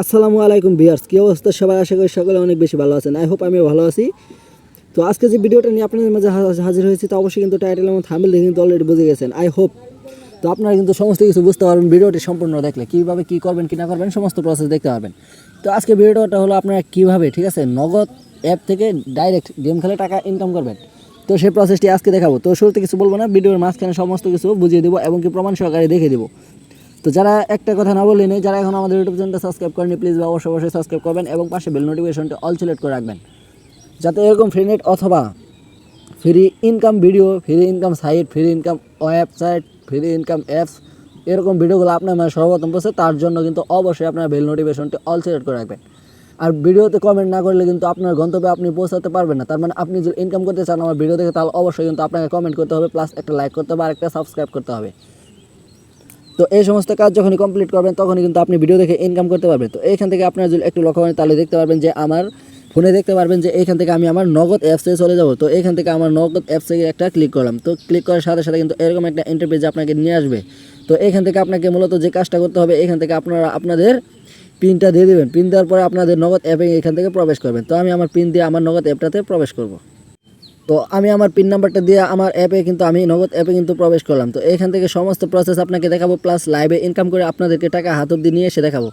আসসালামু আলাইকুম ভিউয়ার্স, কী অবস্থা? সবাই আশা করি সকলে অনেক বেশি ভালো আছেন। আই হোপ আমি ভালো আছি। তো আজকে যে ভিডিওটা নিয়ে আপনাদের মাঝে হাজির হয়েছি, তো অবশ্যই কিন্তু টাইটেল এবং থাম্বেল দেখে কিন্তু অলরেডি বুঝে গেছেন। আই হোপ তো আপনারা কিন্তু সমস্ত কিছু বুঝতে পারবেন, ভিডিওটি সম্পূর্ণ দেখলে। কীভাবে কী করবেন, কী না করবেন, সমস্ত প্রসেস দেখতে পারবেন। তো আজকে ভিডিওটা হলো আপনারা কীভাবে, ঠিক আছে, নগদ অ্যাপ থেকে ডাইরেক্ট গেম খেলে টাকা ইনকাম করবেন। তো সেই প্রসেসটি আজকে দেখাবো। তো শুরুতে কিছু বলব না, ভিডিওর মাঝখানে সমস্ত কিছু বুঝিয়ে দেবো এবং কি প্রমাণ সহকারে দেখে দেবো। তো যারা একটা কথা না বললেন যারা এখন আমাদের ইউটিউব চ্যানেলটা সাবস্ক্রাইব করেনি প্লিজ অবশ্যই অবশ্যই সাবস্ক্রাইব করবেন এবং পাশে বেল নোটিফিকেশনটা অল সিলেক্ট করে রাখবেন। যাতে এরকম ফ্রি নেট অথবা free income video free income site free income website free income apps এরকম ভিডিওগুলো আপনার মানে সর্বপ্রথম পৌঁছে, তার জন্য কিন্তু অবশ্যই আপনার বেল নোটিফিকেশনটি অল সিলেক্ট করে রাখবেন। আর ভিডিওতে কমেন্ট না করলে কিন্তু আপনার গন্তব্যে আপনি পৌঁছাতে পারবেন না। তার মানে আপনি যদি ইনকাম করতে চান আমার ভিডিও দেখে, তাহলে অবশ্যই কিন্তু আপনাকে কমেন্ট করতে হবে প্লাস একটা লাইক করতে হবে আর একটা সাবস্ক্রাইব করতে হবে। তো এই সমস্ত কাজ যখনই কমপ্লিট করবেন, তখনই কিন্তু আপনি ভিডিও দেখে ইনকাম করতে পারবেন। তো এইখান থেকে আপনারা যদি একটু লক্ষ্য করেন, তাহলে দেখতে পারবেন যে আমার ফোনে দেখতে পারবেন যে এইখান থেকে আমি আমার নগদ অ্যাপসে চলে যাব। তো এইখান থেকে আমার নগদ অ্যাপসে একটা ক্লিক করলাম। তো ক্লিক করার সাথে সাথে কিন্তু এরকম একটা ইন্টারপেজ আপনাকে নিয়ে আসবে। তো এইখান থেকে আপনাকে মূলত যে কাজটা করতে হবে এখান থেকে আপনারা আপনাদের পিনটা দিয়ে দেবেন। পিন দেওয়ার পরে আপনাদের নগদ অ্যাপে এখান থেকে প্রবেশ করবেন। তো আমি আমার পিন দিয়ে আমার নগদ অ্যাপটাতে প্রবেশ করব। তো আমি আমার পিন নাম্বারটা দিয়ে আমার অ্যাপে কিন্তু আমি নগদ অ্যাপে কিন্তু প্রবেশ করলাম। তো এখান থেকে সমস্ত প্রসেস আপনাকে দেখাবো প্লাস লাইভে ইনকাম করে আপনাদেরকে টাকা হাত অব্দি নিয়ে এসে দেখাবো।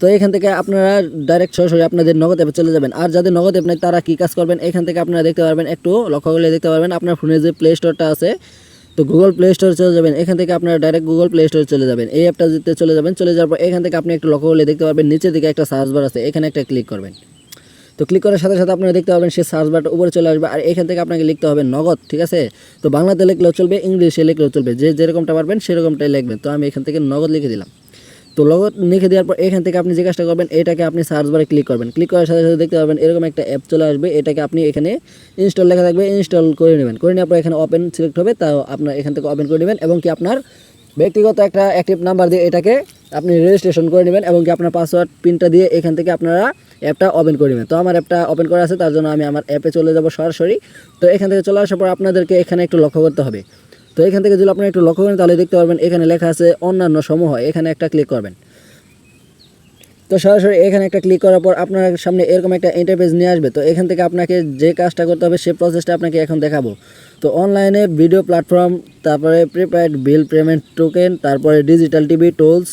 তো এখান থেকে আপনারা ডাইরেক্ট সরাসরি আপনাদের নগদ অ্যাপে চলে যাবেন। আর যাদের নগদ অ্যাপ নেই, তারা কী কাজ করবেন? এখান থেকে আপনারা দেখতে পারবেন, একটু লক্ষ্য করলে দেখতে পারবেন, আপনার ফোনে যে প্লে স্টোরটা আছে, তো গুগল প্লে স্টোরে চলে যাবেন। এখান থেকে আপনারা ডাইরেক্ট গুগল প্লে স্টোরে চলে যাবেন। এই অ্যাপটা যেতে চলে যাবেন। চলে যাওয়ার পর এখান থেকে আপনি একটু লক্ষ্য করলে দেখতে পারবেন, নিচের দিকে একটা সার্চ বার আছে, এখানে একটা ক্লিক করবেন। তো ক্লিক করার সাথে সাথে আপনারা দেখতে পাবেন সেই সার্চ বারটা উপরে চলে আসবে আর এখান থেকে আপনাকে লিখতে হবে নগদ, ঠিক আছে? তো বাংলাতে লিখলেও চলবে ইংলিশে লিখলেও চলবে। যে যেরকমটা পারবেন সেরকমটাই লিখবেন। তো আমি এখান থেকে নগদ লিখে দিলাম। তো নগদ লিখে দেওয়ার পর এখান থেকে আপনি যে কাজটা করবেন, এটাকে আপনি সার্চ বারে ক্লিক করবেন। ক্লিক করার সাথে সাথে দেখতে পাবেন এরকম একটা অ্যাপ চলে আসবে। এটাকে আপনি এখানে ইনস্টল লেখা থাকবে ইনস্টল করে নেবেন। করে নেওয়ার পর এখানে ওপেন সিলেক্ট হবে, তাও আপনার এখান থেকে ওপেন করে নেবেন এবং কি আপনার ব্যক্তিগত একটা অ্যাক্টিভ নাম্বার দিয়ে এটাকে আপনি রেজিস্ট্রেশন করে নেবেন এবং কি আপনার পাসওয়ার্ড পিনটা দিয়ে এখান থেকে আপনারা অ্যাপটা ওপেন করে নেবেন তো আমার অ্যাপটা ওপেন করা আছে, তার জন্য আমি আমার অ্যাপে চলে যাব সরাসরি। তো এখান থেকে চলে আসার পর আপনাদেরকে এখানে একটু লক্ষ্য করতে হবে। তো এখান থেকে যদি আপনারা একটু লক্ষ্য করেন, তাহলে দেখতে পারবেন এখানে লেখা আছে অন্যান্য সমূহ। এখানে একটা ক্লিক করবেন। তো সরাসরি এখানে একটা ক্লিক করার পর আপনার সামনে এরকম একটা ইন্টারফেস নিয়ে আসবে। তো এখান থেকে আপনাকে যে কাজটা করতে হবে সেই প্রসেসটা আপনাকে এখন দেখাবো। তো অনলাইনে ভিডিও প্ল্যাটফর্ম তারপরে প্রিপেড বিল পেমেন্ট টোকেন তারপরে ডিজিটাল টিভি টোলস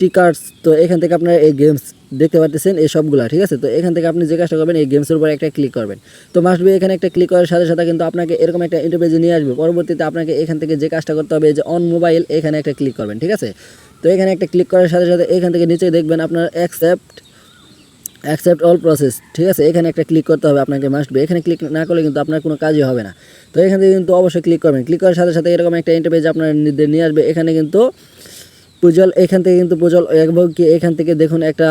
টিকার্স তো এখান থেকে আপনারা এই গেমস দেখতে পাচ্ছেন এই সবগুলা, ঠিক আছে? তো এখান থেকে আপনি যে কাজটা করবেন, এই গেমসের উপর একটা ক্লিক করবেন। তো মাস্ট বি এখানে একটা ক্লিক করার সাথে সাথে কিন্তু আপনাকে এরকম একটা ইন্টারপেজে নিয়ে আসবে। পরবর্তীতে আপনাকে এখান থেকে যে কাজটা করতে হবে যে অন মোবাইল এখানে একটা ক্লিক করবেন, ঠিক আছে? তো এখানে একটা ক্লিক করার সাথে সাথে এখান থেকে নিচে দেখবেন আপনার অ্যাকসেপ্ট অ্যাকসেপ্ট অল প্রসেস ঠিক আছে? এখানে একটা ক্লিক করতে হবে আপনাকে মাস্ট বি এখানে ক্লিক না করলে কিন্তু আপনার কোনো কাজই হবে না। তো এখান থেকে কিন্তু অবশ্যই ক্লিক করবেন। ক্লিক করার সাথে সাথে এরকম একটা ইন্টারপেজ আপনার নিয়ে আসবে। এখানে কিন্তু পুজল, এখান থেকে কিন্তু পুজল এবং কি এখান থেকে দেখুন একটা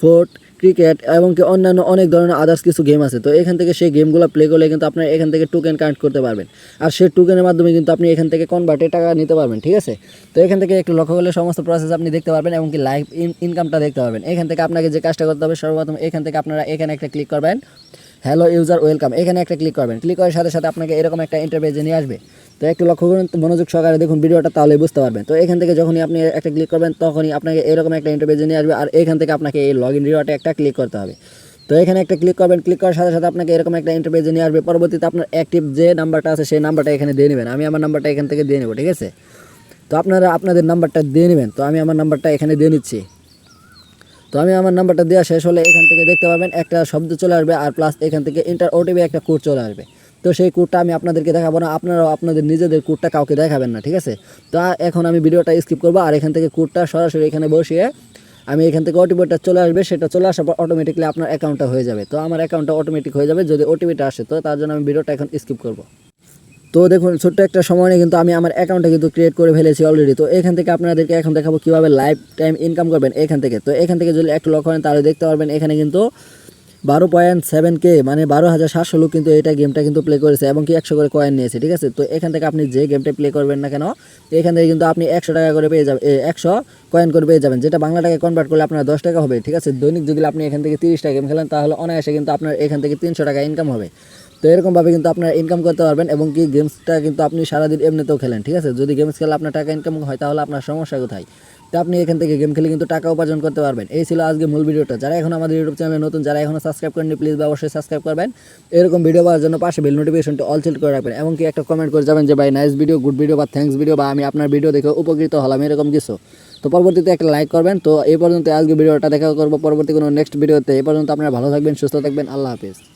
ফোর্ট, ক্রিকেট এবং কি অন্যান্য অনেক ধরনের আদার্স কিছু গেম আছে। তো এখান থেকে সেই গেমগুলো প্লে করলে কিন্তু আপনার এখান থেকে টোকেন কানেক্ট করতে পারবেন। আর সেই টোকেনের মাধ্যমে কিন্তু আপনি এখান থেকে কনভার্টে টাকা নিতে পারবেন, ঠিক আছে? তো এখান থেকে একটু লক্ষ্য করলে সমস্ত প্রসেস আপনি দেখতে পারবেন এবং কি লাইভ ইনকামটা দেখতে পারবেন। এখান থেকে আপনাকে যে কাজটা করতে হবে সর্বপ্রথম এখান থেকে আপনারা এখানে একটা ক্লিক করবেন। হ্যালো ইউজার ওয়েলকাম এখানে একটা ক্লিক করবেন। ক্লিক করার সাথে সাথে আপনাকে এরকম একটা ইন্টারভেজে নিয়ে আসবে। তো একটু লক্ষ্য করুন, মনোযোগ সহকারে দেখুন ভিডিওটা তাহলে বুঝতে পারবেন। তো এখান থেকে যখনই আপনি একটা ক্লিক করবেন, তখনই আপনাকে এরকম একটা ইন্টারভেজে নিয়ে আসবে আর এখান থেকে আপনাকে এই লগ ইন রিওয়ার্ডে একটা ক্লিক করতে হবে। তো এখানে একটা ক্লিক করবেন ক্লিক করার সাথে সাথে আপনাকে এরকম একটা ইন্টারভেজে নিয়ে আসবে। পরবর্তীতে আপনার অ্যাক্টিভ যে নাম্বারটা আছে, সেই নাম্বারটা এখানে দিয়ে নেবেন। আমি আমার নাম্বারটা এখান থেকে দিয়ে নেব, ঠিক আছে? তো আপনারা আপনাদের নাম্বারটা দিয়ে নেবেন। তো আমি আমার নাম্বারটা এখানে দিয়ে নিচ্ছি। তো আমি আমার নাম্বারটা দেওয়া শেষ হলে এখান থেকে দেখতে পাবেন একটা শব্দ চলে আসবে আর প্লাস এখান থেকে ইন্টার ওটিপি একটা কোড চলে আসবে। তো সেই কোডটা আমি আপনাদেরকে দেখাবো না। আপনারাও আপনাদের নিজেদের কোডটা কাউকে দেখাবেন না, ঠিক আছে? তো এখন আমি ভিডিওটা স্কিপ করব আর এখান থেকে কোডটা সরাসরি এখানে বসিয়ে আমি এখান থেকে ওটিপিটা চলে আসবে। সেটা চলে আসার পর অটোমেটিকলি আপনার অ্যাকাউন্টটা হয়ে যাবে। তো আমার অ্যাকাউন্টটা অটোমেটিক হয়ে যাবে যদি ওটিপিটা আসে। তো তার জন্য আমি ভিডিওটা এখন স্কিপ করব। তো দেখুন, ছোট্ট একটা সময় নিয়ে কিন্তু আমি আমার অ্যাকাউন্টটা কিন্তু ক্রিয়েট করে ফেলেছি অলরেডি তো এখান থেকে আপনাদেরকে এখন দেখাবো কীভাবে লাইফ টাইম ইনকাম করবেন এখান থেকে। তো এখান থেকে যদি একটু লক্ষ্য করেন, তাহলে দেখতে পারবেন এখানে কিন্তু বারো পয়েন্ট সেভেন কে মানে বারো হাজার সাতশো লোক কিন্তু এটা গেমটা কিন্তু প্লে করেছে এবং কি একশো করে কয়েন নিয়েছে, ঠিক আছে? তো এখান থেকে আপনি যে গেমটা প্লে করবেন না কেন এখান থেকে কিন্তু আপনি একশো টাকা করে পেয়ে যাবেন একশো কয়েন করে পেয়ে যাবেন। যেটা বাংলা টাকায় কনভার্ট করলে আপনার দশ টাকা হবে, ঠিক আছে? দৈনিক যদি আপনি এখান থেকে তিরিশটা গেম খেলেন, তাহলে অনায়াসে কিন্তু আপনার এখান থেকে তিনশো টাকা ইনকাম হবে। তো এরকমভাবে কিন্তু আপনারা ইনকাম করতে পারবেন এবং কি গেমসটা কিন্তু আপনি সারাদিন এমনিতেও খেলেন, ঠিক আছে? যদি গেমস খেলে আপনার টাকা ইনকাম হয়, তাহলে আপনার সমস্যা কোথায়? তো আপনি এখান থেকে গেম খেলে কিন্তু টাকা উপার্জন করতে পারবেন। এই ছিল আজকে মূল ভিডিওটা। যারা এখন আমাদের ইউটিউব চ্যানেলে নতুন, যারা এখনও সাবস্ক্রাইব করেননি প্লিজ অবশ্যই সাবস্ক্রাইব করবেন। এরকম ভিডিও পাওয়ার জন্য পাশে বেল নোটিফিকেশনটা অল সেট করে রাখবেন। এমনকি একটা কমেন্ট করে যাবেন যে, ভাই নাইস ভিডিও গুড ভিডিও বা থ্যাঙ্কস ভিডিও বা আমি আপনার ভিডিও দেখে উপকৃত হলাম, এরকম কিছু। তো পরবর্তীতে একটা লাইক করবেন। তো এই পর্যন্ত আজকে ভিডিওটা দেখা করব পরবর্তী কোনো নেক্সট ভিডিওতে এই পর্যন্ত আপনারা ভালো থাকবেন, সুস্থ থাকবেন। আল্লাহ হাফিজ।